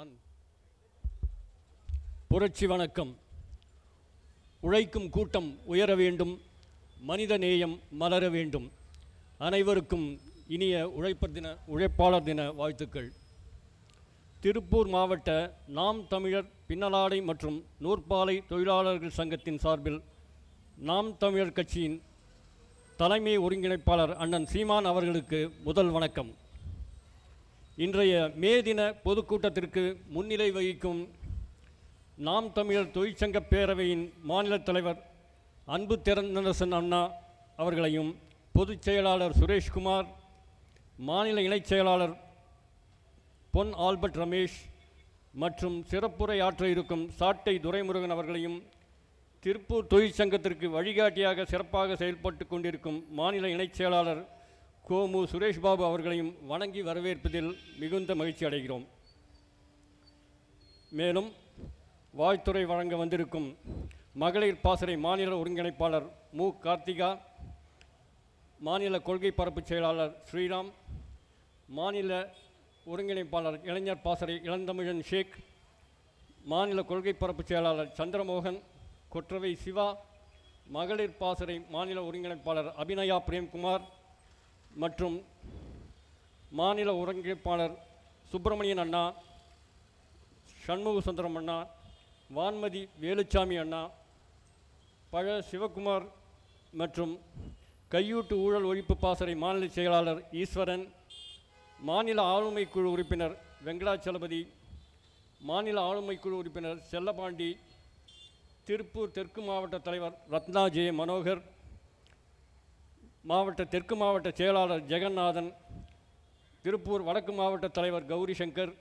On. புரட்சி வணக்கம். உழைக்கும் கூட்டம் உயர வேண்டும் மனித நேயம் மலர வேண்டும். அனைவருக்கும் இனிய உழைப்பர் தின உழைப்பாளர் தின வாழ்த்துக்கள். திருப்பூர் மாவட்ட நாம் தமிழர் பின்னலாடை மற்றும் நூற்பாலை தொழிலாளர்கள் சங்கத்தின் சார்பில் நாம் தமிழர் கட்சியின் தலைமை ஒருங்கிணைப்பாளர் அண்ணன் சீமான் அவர்களுக்கு முதல் வணக்கம். இன்றைய மே தின பொதுக்கூட்டத்திற்கு முன்னிலை வகிக்கும் நாம் தமிழர் தொழிற்சங்க பேரவையின் மாநில தலைவர் அன்பு திறனரசன் அண்ணா அவர்களையும் பொதுச் செயலாளர் சுரேஷ்குமார் மாநில இணைச் செயலாளர் பொன் ஆல்பர்ட் ரமேஷ் மற்றும் சிறப்புரை ஆற்ற இருக்கும் சாட்டை துரைமுருகன் அவர்களையும் திருப்பூர் தொழிற்சங்கத்திற்கு வழிகாட்டியாக சிறப்பாக செயல்பட்டு கொண்டிருக்கும் மாநில இணைச் செயலாளர் கோமு சுரேஷ்பாபு அவர்களையும் வணங்கி வரவேற்பதில் மிகுந்த மகிழ்ச்சி அடைகிறோம். மேலும் வாழ்த்துறை வழங்க வந்திருக்கும் மகளிர் பாசறை மாநில ஒருங்கிணைப்பாளர் மு. கார்த்திகா மாநில கொள்கை பரப்பு செயலாளர் ஸ்ரீராம் மாநில ஒருங்கிணைப்பாளர் இளைஞர் பாசறை இளந்தமிழன் ஷேக் மாநில கொள்கை பரப்பு செயலாளர் சந்திரமோகன் கொற்றவை சிவா மகளிர் பாசறை மாநில ஒருங்கிணைப்பாளர் அபிநயா பிரேம்குமார் மற்றும் மாநில ஒருங்கிணைப்பாளர் சுப்பிரமணியன் அண்ணா சண்முக சுந்தரம் அண்ணா வான்மதி வேலுச்சாமி அண்ணா பழ சிவகுமார் மற்றும் கையூட்டு ஊழல் ஒழிப்பு பாசறை மாநில செயலாளர் ஈஸ்வரன் மாநில ஆளுமை குழு உறுப்பினர் வெங்கடாச்சலபதி மாநில ஆளுமை குழு உறுப்பினர் செல்லபாண்டி திருப்பூர் தெற்கு மாவட்ட தலைவர் ரத்னா ஜெய மனோகர் மாவட்ட தெற்கு மாவட்ட செயலாளர் ஜெகநாதன் திருப்பூர் வடக்கு மாவட்ட தலைவர் கௌரி சங்கர்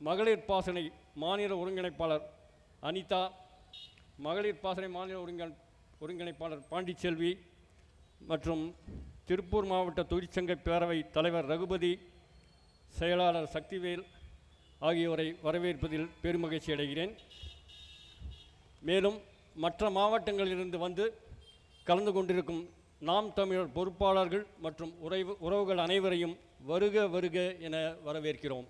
மகளிர் பாசனை மாநில ஒருங்கிணைப்பாளர் அனிதா மகளிர் பாசனை மாநில ஒருங்கிணை ஒருங்கிணைப்பாளர் பாண்டிச்செல்வி மற்றும் திருப்பூர் மாவட்ட தொழிற்சங்க பேரவை தலைவர் ரகுபதி செயலாளர் சக்திவேல் ஆகியோரை வரவேற்பதில் பெருமகிழ்ச்சி அடைகிறேன். மேலும் மற்ற மாவட்டங்களிலிருந்து வந்து கலந்து கொண்டிருக்கும் நாம் தமிழர் பொறுப்பாளர்கள் மற்றும் உறவு உறவுகள் அனைவரையும் வருக வருக என வரவேற்கிறோம்.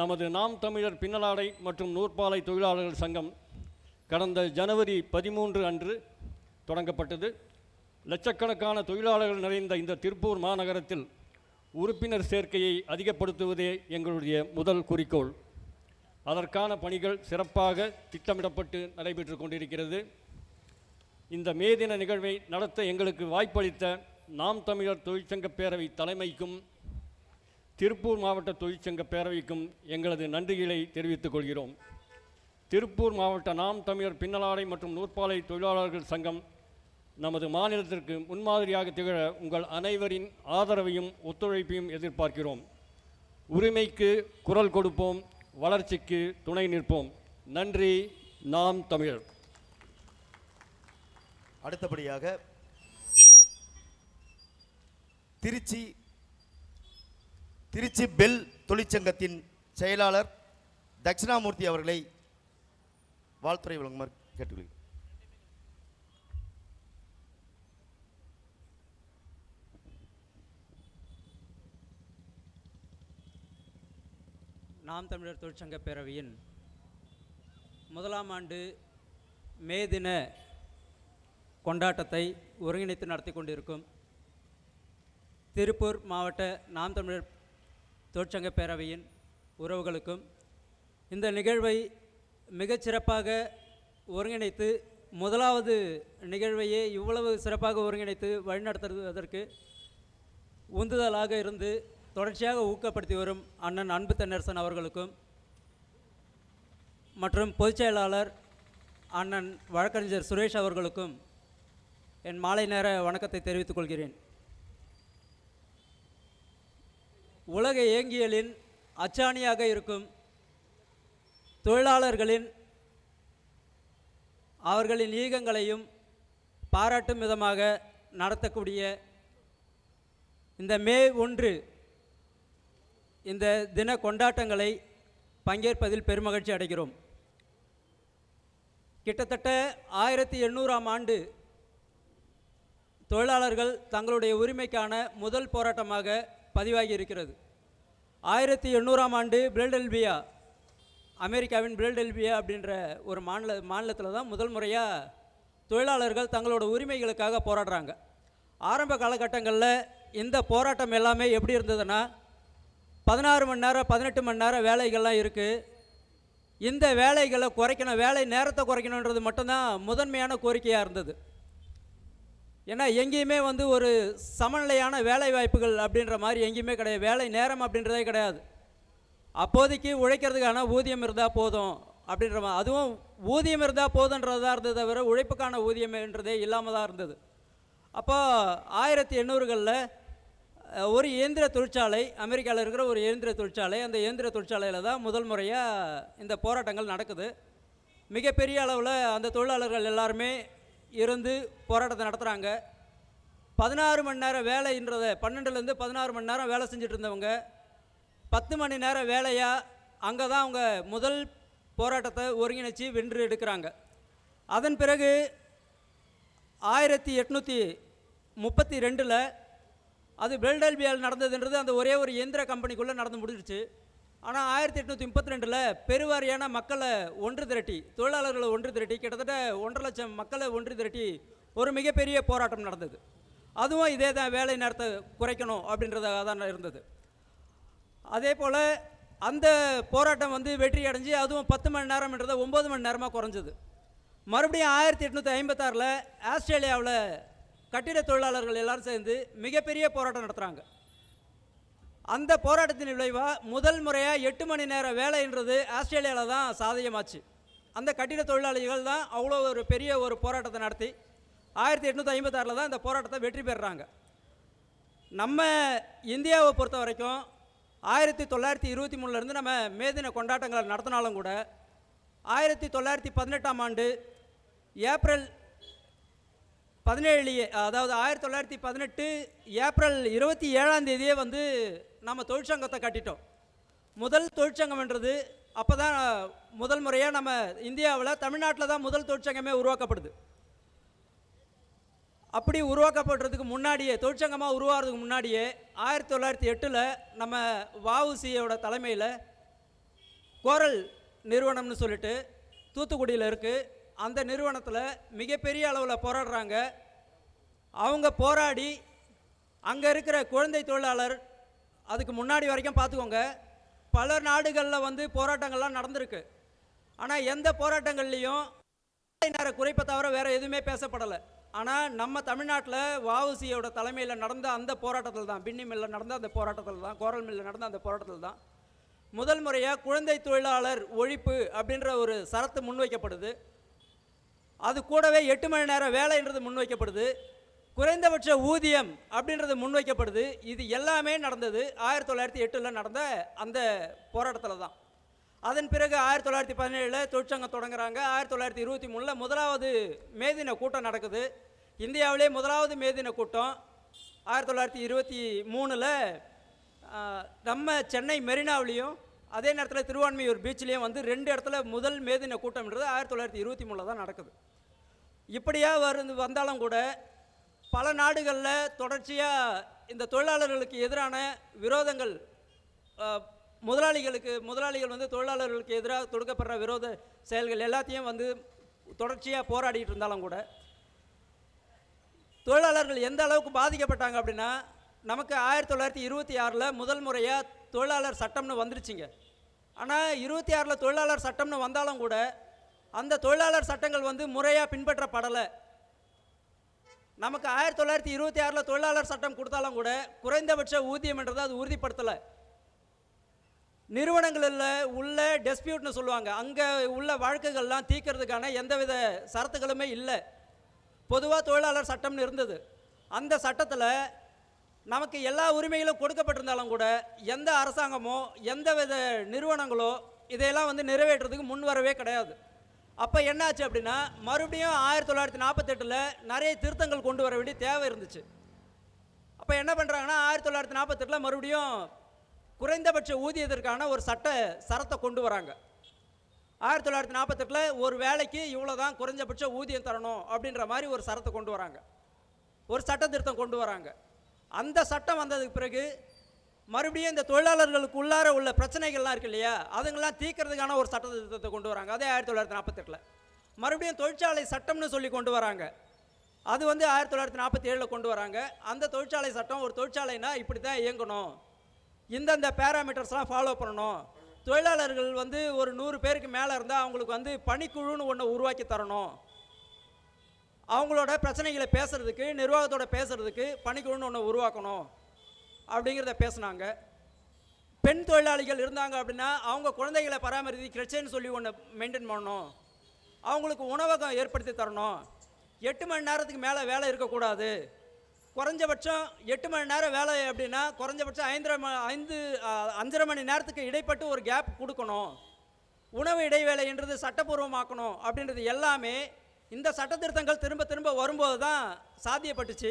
நமது நாம் தமிழர் பின்னலாடை மற்றும் நூற்பாலை தொழிலாளர்கள் சங்கம் கடந்த ஜனவரி பதிமூன்று அன்று தொடங்கப்பட்டது. லட்சக்கணக்கான தொழிலாளர்கள் நிறைந்த இந்த திருப்பூர் மாநகரத்தில் உறுப்பினர் சேர்க்கையை அதிகப்படுத்துவதே எங்களுடைய முதல் குறிக்கோள். அதற்கான பணிகள் சிறப்பாக திட்டமிடப்பட்டு நடைபெற்று கொண்டிருக்கிறது. இந்த மே தின நிகழ்வை நடத்த எங்களுக்கு வாய்ப்பளித்த நாம் தமிழர் தொழிற்சங்க பேரவை தலைமைக்கும் திருப்பூர் மாவட்ட தொழிற்சங்க பேரவைக்கும் எங்களது நன்றிகளை தெரிவித்துக் கொள்கிறோம். திருப்பூர் மாவட்ட நாம் தமிழர் பின்னலாடை மற்றும் நூற்பாலை தொழிலாளர்கள் சங்கம் நமது மாநிலத்திற்கு முன்மாதிரியாக திகழ உங்கள் அனைவரின் ஆதரவையும் ஒத்துழைப்பையும் எதிர்பார்க்கிறோம். உரிமைக்கு குரல் கொடுப்போம் வளர்ச்சிக்கு துணை நிற்போம். நன்றி நாம் தமிழர். அடுத்தபடியாக திருச்சி திருச்சி பெல் தொழிற்சங்கத்தின் செயலாளர் தட்சிணாமூர்த்தி அவர்களை வாழ்த்துறை வழங்குமாறு கேட்டுக்கொள்கிறேன். நாம் தமிழர் தொழிற்சங்க பேரவையின் முதலாம் ஆண்டு மே தின கொண்டாட்டத்தை ஒருங்கிணைத்து நடத்தி கொண்டிருக்கும் திருப்பூர் மாவட்ட நாம் தமிழர் தொழிற்சங்க பேரவையின் உறவுகளுக்கும் இந்த நிகழ்வை மிகச்சிறப்பாக ஒருங்கிணைத்து முதலாவது நிகழ்வையே இவ்வளவு சிறப்பாக ஒருங்கிணைத்து வழிநடத்துவதற்கு உந்துதலாக இருந்து தொடர்ச்சியாக ஊக்கப்படுத்தி வரும் அண்ணன் அன்பு தென்னரசன் அவர்களுக்கும் மற்றும் பொதுச் செயலாளர் அண்ணன் வழக்கறிஞர் சுரேஷ் அவர்களுக்கும் என் மாலை நேர வணக்கத்தை தெரிவித்துக் கொள்கிறேன். உலக இயங்கியலின் அச்சாணியாக இருக்கும் தொழிலாளர்களின் அவர்களின் ஈகங்களையும் பாராட்டும் விதமாக நடத்தக்கூடிய இந்த மே ஒன்று இந்த தின கொண்டாட்டங்களை பங்கேற்பதில் பெருமகிழ்ச்சி அடைகிறோம். கிட்டத்தட்ட ஆயிரத்தி எண்ணூறாம் ஆண்டு தொழிலாளர்கள் தங்களுடைய உரிமைக்கான முதல் போராட்டமாக பதிவாகி இருக்கிறது ஆயிரத்தி எண்ணூறாம் ஆண்டு பிரெல்டெல்பியா அமெரிக்காவின் பிரெல்டெல்பியா அப்படின்ற ஒரு மாநில மாநிலத்தில் தான் முதல் முறையாக தொழிலாளர்கள் தங்களோட உரிமைகளுக்காக போராடுறாங்க. ஆரம்ப காலகட்டங்களில் இந்த போராட்டம் எல்லாமே எப்படி இருந்ததுன்னா பதினாறு மணி நேரம் பதினெட்டு மணி நேரம் வேலைகள்லாம் இருக்குது இந்த வேலைகளை குறைக்கணும் வேலை நேரத்தை குறைக்கணுன்றது மட்டும்தான் முதன்மையான கோரிக்கையாக இருந்தது. ஏன்னா எங்கேயுமே வந்து ஒரு சமநிலையான வேலை வாய்ப்புகள் அப்படின்ற மாதிரி எங்கேயுமே கிடையாது. வேலை நேரம் அப்படின்றதே கிடையாது. அப்போதைக்கு உழைக்கிறதுக்கான ஊதியம் இருந்தால் போதும் அப்படின்ற மாதிரி அதுவும் ஊதியம் இருந்தால் போதுன்றதா இருந்தது தவிர உழைப்புக்கான ஊதியம்ன்றதே இல்லாமல் தான் இருந்தது. அப்போ ஆயிரத்தி எண்ணூறுகளில் ஒரு இயந்திர தொழிற்சாலை அமெரிக்காவில் இருக்கிற ஒரு இயந்திர தொழிற்சாலை அந்த இயந்திர தொழிற்சாலையில் தான் முதல் முறையாக இந்த போராட்டங்கள் நடக்குது. மிகப்பெரிய அளவில் அந்த தொழிலாளர்கள் எல்லாருமே இருந்து போராட்டத்தை நடத்துகிறாங்க பதினாறு மணி நேரம் வேலைன்றதை பன்னெண்டுலேருந்து பதினாறு மணி நேரம் வேலை செஞ்சுட்டு இருந்தவங்க பத்து மணி நேரம் வேலையாக அங்கே தான் அவங்க முதல் போராட்டத்தை ஒருங்கிணைச்சி வென்று எடுக்கிறாங்க. அதன் பிறகு ஆயிரத்தி எட்நூற்றி முப்பத்தி ரெண்டில் அது பெல்டல்பியால் நடந்ததுன்றது அந்த ஒரே ஒரு இயந்திர கம்பெனிக்குள்ளே நடந்து முடிஞ்சிருச்சு. ஆனால் ஆயிரத்தி எட்நூற்றி முப்பத்தி ரெண்டில் பெருவாரியான மக்களை ஒன்று திரட்டி தொழிலாளர்களை ஒன்று திரட்டி கிட்டத்தட்ட ஒன்றரை லட்சம் மக்களை ஒன்று திரட்டி ஒரு மிகப்பெரிய போராட்டம் நடந்தது. அதுவும் இதே தான் வேலை நேரத்தை குறைக்கணும் அப்படின்றதாக தான் இருந்தது. அதே போல் அந்த போராட்டம் வந்து வெற்றி அடைஞ்சு அதுவும் பத்து மணி நேரம்ன்றதை ஒம்பது மணி நேரமாக குறைஞ்சது. மறுபடியும் ஆயிரத்தி எட்நூற்றி ஐம்பத்தாறில் ஆஸ்திரேலியாவில் கட்டிட தொழிலாளர்கள் எல்லாரும் சேர்ந்து மிகப்பெரிய போராட்டம் நடத்துகிறாங்க அந்த போராட்டத்தின் விளைவாக முதல் முறையாக எட்டு மணி நேர வேலைன்றது ஆஸ்திரேலியாவில் தான் சாத்தியமாச்சு அந்த கட்டிட தொழிலாளிகள் தான் அவ்வளோ ஒரு பெரிய ஒரு போராட்டத்தை நடத்தி ஆயிரத்தி எட்நூற்றி ஐம்பத்தாறில் தான் இந்த போராட்டத்தை வெற்றி பெறுறாங்க. நம்ம இந்தியாவை பொறுத்த வரைக்கும் ஆயிரத்தி தொள்ளாயிரத்தி இருபத்தி மூணுலேருந்து நம்ம மேதின கொண்டாட்டங்களை நடத்தினாலும் கூட ஆயிரத்தி தொள்ளாயிரத்தி பதினெட்டாம் ஆண்டு ஏப்ரல் பதினேழு அதாவது ஆயிரத்தி தொள்ளாயிரத்தி பதினெட்டு ஏப்ரல் இருபத்தி ஏழாம் தேதியே வந்து நம்ம தொழிற்சங்கத்தை கட்டிட்டோம். முதல் தொழிற்சங்கம்ன்றது அப்போ தான் முதல் முறையாக நம்ம இந்தியாவில் தமிழ்நாட்டில் தான் முதல் தொழிற்சங்கமே உருவாக்கப்படுது. அப்படி உருவாக்கப்படுறதுக்கு முன்னாடியே தொழிற்சங்கமாக உருவாகிறதுக்கு முன்னாடியே ஆயிரத்தி தொள்ளாயிரத்தி எட்டில் நம்ம வஉசியோட தலைமையில் கோரல் நிறுவனம்னு சொல்லிட்டு தூத்துக்குடியில் இருக்குது அந்த நிறுவனத்தில் மிகப்பெரிய அளவில் போராடுறாங்க. அவங்க போராடி அங்கே இருக்கிற குழந்தை தொழிலாளர் அதுக்கு முன்னாடி வரைக்கும் பார்த்துக்கோங்க பல நாடுகளில் வந்து போராட்டங்கள்லாம் நடந்திருக்கு. ஆனால் எந்த போராட்டங்கள்லேயும் வேலை நேர குறைப்பை தவிர வேறு எதுவுமே பேசப்படலை. ஆனால் நம்ம தமிழ்நாட்டில் வாவுசியோட தலைமையில் நடந்த அந்த போராட்டத்தில் தான் பின்னி மில்லில் நடந்த அந்த போராட்டத்தில் தான் கோரல் மில்லில் நடந்த அந்த போராட்டத்தில் தான் முதல் முறையாக குழந்தை தொழிலாளர் ஒழிப்பு அப்படின்ற ஒரு சரத்து முன்வைக்கப்படுது. அது கூடவே எட்டு மணி நேரம் வேலைன்றது முன்வைக்கப்படுது. குறைந்தபட்ச ஊதியம் அப்படின்றது முன்வைக்கப்படுது. இது எல்லாமே நடந்தது. ஆயிரத்தி தொள்ளாயிரத்தி எட்டில் நடந்த அந்த போராட்டத்தில் தான். அதன் பிறகு ஆயிரத்தி தொள்ளாயிரத்தி பதினேழில் தொழிற்சங்கம் தொடங்குறாங்க. ஆயிரத்தி தொள்ளாயிரத்தி இருபத்தி மூணில் முதலாவது மேதின கூட்டம் நடக்குது. இந்தியாவிலே முதலாவது மேதின கூட்டம். ஆயிரத்தி தொள்ளாயிரத்தி இருபத்தி மூணில் நம்ம சென்னை மெரினாவிலையும் அதே நேரத்தில் திருவான்மையூர் பீச்சிலையும் வந்து ரெண்டு இடத்துல முதல் மேதின கூட்டம்ன்றது ஆயிரத்தி தொள்ளாயிரத்தி இருபத்தி மூணில் தான் நடக்குது. இப்படியாக வருந்து வந்தாலும் கூட பல நாடுகளில் தொடர்ச்சியாக இந்த தொழிலாளர்களுக்கு எதிரான விரோதங்கள் முதலாளிகளுக்கு முதலாளிகள் வந்து தொழிலாளர்களுக்கு எதிராக தொடுக்கப்படுற விரோத செயல்கள் எல்லாத்தையும் வந்து தொடர்ச்சியாக போராடிட்டு இருந்தாலும் கூட தொழிலாளர்கள் எந்த அளவுக்கு பாதிக்கப்பட்டாங்க அப்படின்னா நமக்கு ஆயிரத்தி தொள்ளாயிரத்தி இருபத்தி ஆறில் முதல் முறையாக தொழிலாளர் சட்டம்னு வந்துருச்சுங்க. ஆனால் இருபத்தி ஆறில் தொழிலாளர் சட்டம்னு வந்தாலும் கூட அந்த தொழிலாளர் சட்டங்கள் வந்து முறையாக பின்பற்றப்படலை. நமக்கு ஆயிரத்தி தொள்ளாயிரத்தி இருபத்தி ஆறில் தொழிலாளர் சட்டம் கொடுத்தாலும் கூட குறைந்தபட்ச ஊதியம்ன்றதை அது உறுதிப்படுத்தலை. நிறுவனங்களில் உள்ள டெஸ்பியூட்னு சொல்லுவாங்க. அங்கே உள்ள வழக்குகள்லாம் தீர்க்கறதுக்கான எந்தவித சரத்துகளுமே இல்லை. பொதுவாக தொழிலாளர் சட்டம்னு இருந்தது. அந்த சட்டத்தில் நமக்கு எல்லா உரிமைகளும் கொடுக்கப்பட்டிருந்தாலும் கூட எந்த அரசாங்கமோ எந்த வித நிறுவனங்களோ இதையெல்லாம் வந்து நிறைவேற்றுறதுக்கு முன் வரவே கிடையாது. அப்போ என்னாச்சு அப்படின்னா மறுபடியும் ஆயிரத்தி தொள்ளாயிரத்தி நாற்பத்தெட்டில் நிறைய திருத்தங்கள் கொண்டு வர வேண்டிய தேவை இருந்துச்சு. அப்போ என்ன பண்ணுறாங்கன்னா ஆயிரத்தி தொள்ளாயிரத்தி நாற்பத்தெட்டில் மறுபடியும் குறைந்தபட்ச ஊதியத்திற்கான ஒரு சட்ட சரத்தை கொண்டு வராங்க. ஆயிரத்தி தொள்ளாயிரத்தி நாற்பத்தெட்டில் ஒரு வேலைக்கு இவ்வளோ தான் குறைஞ்சபட்ச ஊதியம் தரணும் அப்படின்ற மாதிரி ஒரு சரத்தை கொண்டு வராங்க. ஒரு சட்ட திருத்தம் கொண்டு வராங்க. அந்த சட்டம் வந்ததுக்கு பிறகு மறுபடியும் இந்த தொழிலாளர்களுக்கு உள்ளார உள்ள பிரச்சனைகள்லாம் இருக்கு இல்லையா? அதுங்கெல்லாம் தீர்க்கறதுக்கான ஒரு சட்ட திட்டத்தை கொண்டு வராங்க. அதே ஆயிரத்தி தொள்ளாயிரத்தி நாற்பத்தெட்டில். மறுபடியும் தொழிற்சாலை சட்டம்னு சொல்லி கொண்டு வராங்க. அது வந்து ஆயிரத்தி தொள்ளாயிரத்தி நாற்பத்தி ஏழில் கொண்டு வராங்க. அந்த தொழிற்சாலை சட்டம் ஒரு தொழிற்சாலைனா இப்படி தான் இயங்கணும். இந்தந்த பேராமீட்டர்ஸ்லாம் ஃபாலோ பண்ணணும். தொழிலாளர்கள் வந்து ஒரு நூறு பேருக்கு மேலே இருந்தால் அவங்களுக்கு வந்து பணிக்குழுன்னு ஒன்று உருவாக்கி தரணும். அவங்களோட பிரச்சனைகளை பேசுகிறதுக்கு நிர்வாகத்தோட பேசுகிறதுக்கு பணிக்குழுன்னு ஒன்று உருவாக்கணும் அப்படிங்கிறத பேசுனாங்க. பெண் தொழிலாளிகள் இருந்தாங்க அப்படின்னா அவங்க குழந்தைகளை பராமரித்து கிரச்சைன்னு சொல்லி ஒன்று மெயின்டைன் பண்ணணும். அவங்களுக்கு உணவகம் ஏற்படுத்தி தரணும். எட்டு மணி நேரத்துக்கு மேலே வேலை இருக்கக்கூடாது. குறைஞ்சபட்சம் எட்டு மணி நேரம் வேலை அப்படின்னா குறைஞ்சபட்சம் ஐந்தரை ம ஐந்து அஞ்சரை மணி நேரத்துக்கு இடைப்பட்டு ஒரு கேப் கொடுக்கணும். உணவு இடைவேளைன்றது சட்டப்பூர்வமாக்கணும் அப்படின்றது எல்லாமே இந்த சட்ட திருத்தங்கள் திரும்ப திரும்ப வரும்போது தான் சாத்தியப்பட்டுச்சு.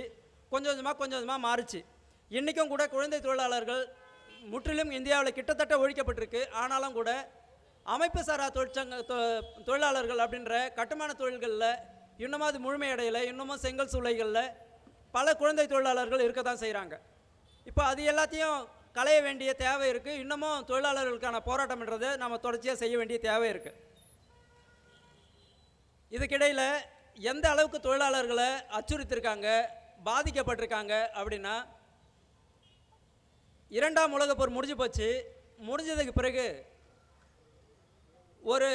கொஞ்சம் கொஞ்சமாக கொஞ்சம் கொஞ்சமாக மாறுச்சு. இன்றைக்கும் கூட குழந்தை தொழிலாளர்கள் முற்றிலும் இந்தியாவில் கிட்டத்தட்ட ஒழிக்கப்பட்டிருக்கு. ஆனாலும் கூட அமைப்பு சாரா தொழிற்சங்க தொ- தொழிலாளர்கள் அப்படின்ற கட்டுமான தொழில்களில் இன்னமும் அது முழுமையடையலை இன்னமும் செங்கல் சூளைகளில் பல குழந்தை தொழிலாளர்கள் இருக்க தான் செய்கிறாங்க இப்போ அது எல்லாத்தையும் களைய வேண்டிய தேவை இருக்குது இன்னமும் தொழிலாளர்களுக்கான போராட்டம்ன்றதை நம்ம தொடர்ச்சியாக செய்ய வேண்டிய தேவை இருக்குது இதுக்கிடையில் எந்த அளவுக்கு தொழிலாளர்களை அச்சுறுத்திருக்காங்க பாதிக்கப்பட்டிருக்காங்க அப்படின்னா இரண்டாம் உலகப்போர் முடிஞ்சு போச்சு. முடிஞ்சதுக்கு பிறகு ஒரு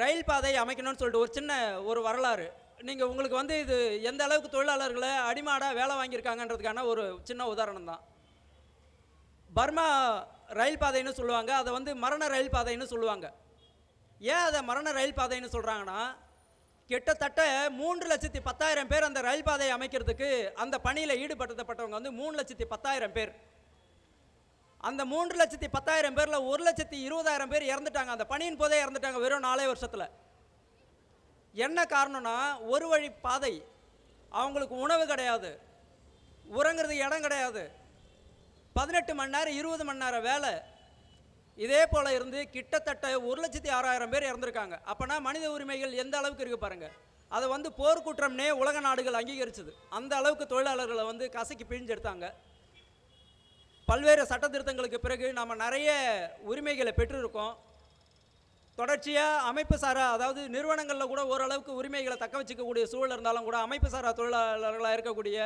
ரயில் பாதை அமைக்கணும்னு சொல்லிட்டு ஒரு சின்ன ஒரு வரலாறு. நீங்கள் உங்களுக்கு வந்து இது எந்த அளவுக்கு தொழிலாளர்களை அடிமாடாக வேலை வாங்கியிருக்காங்கன்றதுக்கான ஒரு சின்ன உதாரணம் தான். பர்மா ரயில் பாதைன்னு சொல்லுவாங்க. அதை வந்து மரண ரயில் பாதைன்னு சொல்லுவாங்க. ஏன் அதை மரண ரயில் பாதைன்னு சொல்கிறாங்கன்னா கிட்டத்தட்ட மூன்று லட்சத்தி பத்தாயிரம் பேர் அந்த ரயில் பாதையை அமைக்கிறதுக்கு அந்த பணியில் ஈடுபடுத்தப்பட்டவங்க வந்து மூணு லட்சத்தி பத்தாயிரம் பேர். அந்த மூன்று லட்சத்தி பத்தாயிரம் பேரில் ஒரு லட்சத்தி இருபதாயிரம் பேர் இறந்துட்டாங்க. அந்த பணியின் போதே இறந்துட்டாங்க வெறும் நாலே வருஷத்தில். என்ன காரணம்னா ஒரு வழி பாதை. அவங்களுக்கு உணவு கிடையாது. உறங்குறது இடம் கிடையாது. பதினெட்டு மணி நேரம் இருபது மணி நேரம் வேலை. இதே போல் இருந்து கிட்டத்தட்ட ஒரு லட்சத்தி ஆறாயிரம் பேர் இறந்துருக்காங்க. அப்போனா மனித உரிமைகள் எந்த அளவுக்கு இருக்குது பாருங்கள் அதை வந்து போர்க்குற்றம்னே உலக நாடுகள் அங்கீகரிச்சது. அந்த அளவுக்கு தொழிலாளர்களை வந்து கசக்கி பிழிஞ்செடுத்தாங்க. பல்வேறு சட்ட திருத்தங்களுக்கு பிறகு நாம் நிறைய உரிமைகளை பெற்றிருக்கோம். தொடர்ச்சியாக அமைப்பு சாரா அதாவது நிறுவனங்களில் கூட ஓரளவுக்கு உரிமைகளை தக்க வச்சுக்கக்கூடிய சூழல் இருந்தாலும் கூட அமைப்பு சாரா தொழிலாளர்களாக இருக்கக்கூடிய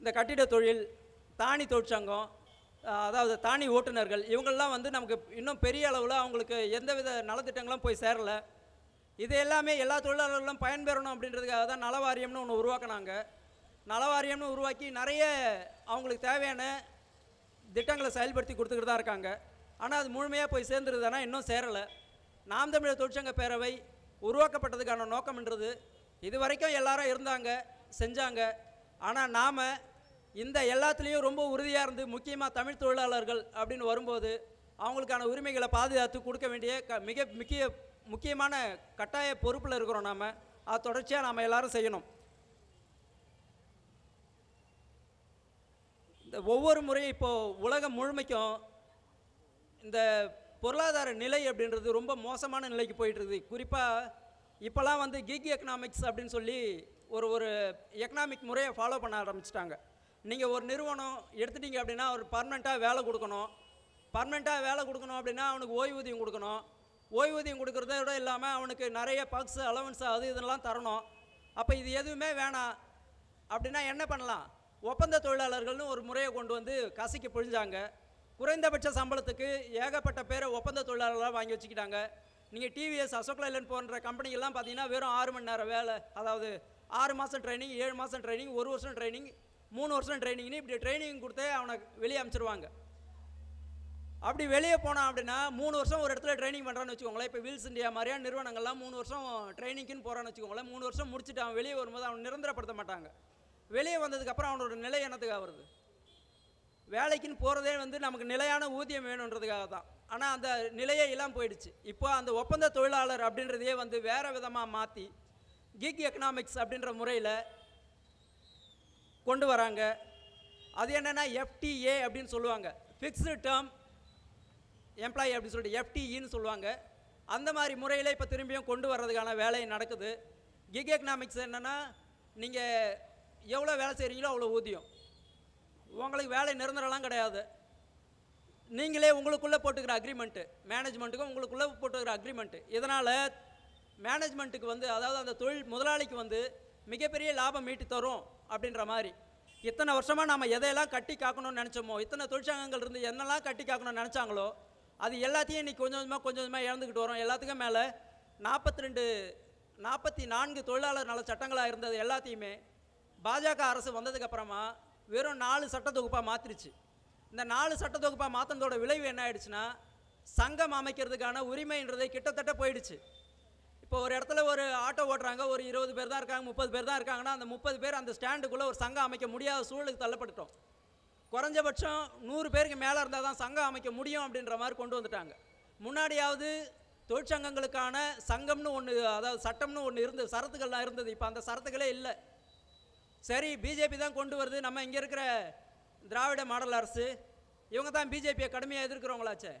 இந்த கட்டிட தொழில் தானி தொழிற்சங்கம் அதாவது தானி ஓட்டுநர்கள் இவங்கள்லாம் வந்து நமக்கு இன்னும் பெரிய அளவில் அவங்களுக்கு எந்தவித நலத்திட்டங்களும் போய் சேரல. இது எல்லாமே எல்லா தொழிலாளர்களும் பயன்பெறணும் அப்படின்றதுக்காக தான் நலவாரியம்னு ஒன்று உருவாக்குனாங்க. நலவாரியம்னு உருவாக்கி நிறைய அவங்களுக்கு தேவையான திட்டங்களை செயல்படுத்தி கொடுத்துக்கிட்டு தான் இருக்காங்க. ஆனால் அது முழுமையாக போய் சேர்ந்துருதானா இன்னும் சேரலை. நாம் தமிழர் தொழிற்சங்க பேரவை உருவாக்கப்பட்டதுக்கான நோக்கம்ன்றது இது வரைக்கும் எல்லாரும் இருந்தாங்க செஞ்சாங்க. ஆனால் நாம் இந்த எல்லாத்துலேயும் ரொம்ப உறுதியாக இருந்து முக்கியமாக தமிழ் தொழிலாளர்கள் அப்படின்னு வரும்போது அவங்களுக்கான உரிமைகளை பாதுகாத்து கொடுக்க வேண்டிய க மிக முக்கிய முக்கியமான கட்டாய பொறுப்பில் இருக்கிறோம் நாம். அது தொடர்ச்சியாக நாம் எல்லாரும் செய்யணும். இந்த ஒவ்வொரு முறையும் இப்போது உலகம் முழுமைக்கும் இந்த பொருளாதார நிலை அப்படின்றது ரொம்ப மோசமான நிலைக்கு போயிட்டு இருக்குது. குறிப்பாக இப்போல்லாம் வந்து கிக் எக்கனாமிக்ஸ் அப்படின்னு சொல்லி ஒரு ஒரு எக்கனாமிக் முறையை ஃபாலோ பண்ண ஆரம்பிச்சிட்டாங்க. நீங்கள் ஒரு நிறுவனம் எடுத்துட்டீங்க அப்படின்னா ஒரு பர்மனெண்ட்டாக வேலை கொடுக்கணும். பர்மனெண்ட்டாக வேலை கொடுக்கணும் அப்படின்னா அவனுக்கு ஓய்வூதியம் கொடுக்கணும். ஓய்வூதியம் கொடுக்குறத விட இல்லாமல் அவனுக்கு நிறைய பக்ஸ் அலவன்ஸ் அது இதெல்லாம் தரணும். அப்போ இது எதுவுமே வேணாம். அப்படின்னா என்ன பண்ணலாம்? ஒப்பந்த தொழிலாளர்கள்னு ஒரு முறையை கொண்டு வந்து கசக்கி பொழிஞ்சாங்க. குறைந்தபட்ச சம்பளத்துக்கு ஏகப்பட்ட பேரை ஒப்பந்த தொழிலாளர்களாக வாங்கி வச்சுக்கிட்டாங்க. நீங்கள் டிவிஎஸ் அசோக் லைலன் போன்ற கம்பெனிகள்லாம் பார்த்தீங்கன்னா வெறும் ஆறு மணி நேரம் வேலை அதாவது ஆறு மாதம் ட்ரைனிங் ஏழு மாதம் ட்ரைனிங் ஒரு வருஷம் ட்ரைனிங் மூணு வருஷம் ட்ரைனிங்னு இப்படி ட்ரைனிங் கொடுத்து அவனை வெளியே அனுப்பிச்சிருவாங்க அப்படி வெளியே போனான் அப்படின்னா மூணு வருஷம் ஒரு இடத்துல ட்ரைனிங் பண்ணுறான்னு வச்சுக்கோங்களேன். இப்போ வீல்ஸ் இந்தியா மாதிரியான நிறுவனங்கள்லாம் மூணு வருஷம் ட்ரைனிங்க்குன்னு போகிறான்னு வச்சுக்கோங்களேன். மூணு வருஷம் முடிச்சுட்டு அவன் வெளியே வரும்போது அவன் நிரந்தரப்படுத்த மாட்டாங்க. வெளியே வந்ததுக்கப்புறம் அவனோட நிலை என்னத்துக்காக வருது வேலைக்குன்னு போகிறதே வந்து நமக்கு நிலையான ஊதியம் வேணுன்றதுக்காக தான். ஆனால் அந்த நிலையே இல்லாமல் போயிடுச்சு. இப்போ அந்த ஒப்பந்த தொழிலாளர் அப்படின்றதையே வந்து வேறு விதமாக மாற்றி கிக் எக்கனாமிக்ஸ் அப்படின்ற முறையில் கொண்டு வராங்க. அது என்னென்னா எஃப்டிஏ அப்படின்னு சொல்லுவாங்க. ஃபிக்ஸ்டு டேர்ம் எம்ப்ளாயி அப்படின்னு சொல்லிட்டு எஃப்டிஇன்னு சொல்லுவாங்க. அந்த மாதிரி முறையில் இப்போ திரும்பியும் கொண்டு வர்றதுக்கான வேலை நடக்குது. கிக் எக்கனாமிக்ஸ் என்னென்னா நீங்கள் எவ்வளோ வேலை செய்கிறீங்களோ அவ்வளோ ஊதியம். உங்களுக்கு வேலை நிரந்தரம்லாம் கிடையாது. நீங்களே உங்களுக்குள்ளே போட்டுக்கிற அக்ரிமெண்ட்டு மேனேஜ்மெண்ட்டுக்கும் உங்களுக்குள்ளே போட்டுக்கிற அக்ரிமெண்ட்டு இதனால் மேனேஜ்மெண்ட்டுக்கு வந்து அதாவது அந்த தொழில் முதலாளிக்கு வந்து மிகப்பெரிய லாபம் மீட்டு தரும் அப்படின்ற மாதிரி. இத்தனை வருஷமாக நம்ம எதையெல்லாம் கட்டி காக்கணும்னு நினச்சோமோ இத்தனை தொழிற்சங்கங்கள் இருந்து என்னெல்லாம் கட்டி காக்கணும்னு நினச்சாங்களோ அது எல்லாத்தையும் இன்னைக்கு கொஞ்சம் கொஞ்சமாக கொஞ்சம் கொஞ்சமாக இழந்துக்கிட்டு வரோம். எல்லாத்துக்கும் மேலே நாற்பத்தி ரெண்டு நாற்பத்தி நான்கு தொழிலாளர் நல சட்டங்களாக இருந்தது எல்லாத்தையுமே பாஜக அரசு வந்ததுக்கப்புறமா வெறும் நாலு சட்ட தொகுப்பாக மாற்றிருச்சு இந்த நாலு சட்ட தொகுப்பாக மாற்றினதோட விளைவு என்ன ஆயிடுச்சுன்னா சங்கம் அமைக்கிறதுக்கான உரிமைன்றதே கிட்டத்தட்ட போயிடுச்சு. இப்போ ஒரு இடத்துல ஒரு ஆட்டோ ஓட்டுறாங்க ஒரு இருபது பேர் தான் இருக்காங்க முப்பது பேர் தான் இருக்காங்கன்னா அந்த முப்பது பேர் அந்த ஸ்டாண்டுக்குள்ளே ஒரு சங்கம் அமைக்க முடியாத சூழலுக்கு தள்ளப்பட்டுட்டோம். குறைஞ்சபட்சம் நூறு பேருக்கு மேலே இருந்தால் தான் சங்கம் அமைக்க முடியும் அப்படின்ற மாதிரி கொண்டு வந்துட்டாங்க. முன்னாடியாவது தொழிற்சங்கங்களுக்கான சங்கம்னு ஒன்று அதாவது சட்டம்னு ஒன்று இருந்தது சரத்துக்கள்லாம் இருந்தது. இப்போ அந்த சரத்துகளே இல்லை. சரி பிஜேபி தான் கொண்டு வருது. நம்ம இங்கே இருக்கிற திராவிட மாடல் அரசு இவங்க தான் பிஜேபியை கடுமையாக எதிர்க்கிறவங்களாச்சே.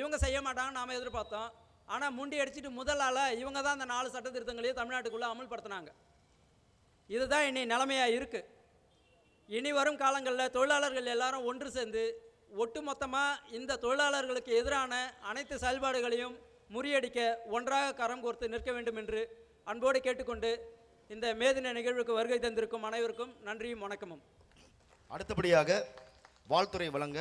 இவங்க செய்ய மாட்டாங்கன்னு நாம் எதிர்பார்த்தோம். ஆனால் முண்டி அடிச்சுட்டு முதலால் இவங்க தான் அந்த நாலு சட்ட திருத்தங்களையும் தமிழ்நாட்டுக்குள்ளே அமல்படுத்தினாங்க. இதுதான் இனி நிலைமையாக இருக்குது இனி வரும் காலங்களில் தொழிலாளர்கள் எல்லாரும் ஒன்று சேர்ந்து ஒட்டுமொத்தமாக இந்த தொழிலாளர்களுக்கு எதிரான அனைத்து செயல்பாடுகளையும் முறியடிக்க ஒன்றாக கரம் கோர்த்து நிற்க வேண்டும் என்று அன்போடு கேட்டுக்கொண்டு இந்த மேதின நிகழ்வுக்கு வருகை தந்திருக்கும் அனைவருக்கும் நன்றியும் வணக்கமும். அடுத்தபடியாக வாழ்த்துறை வழங்க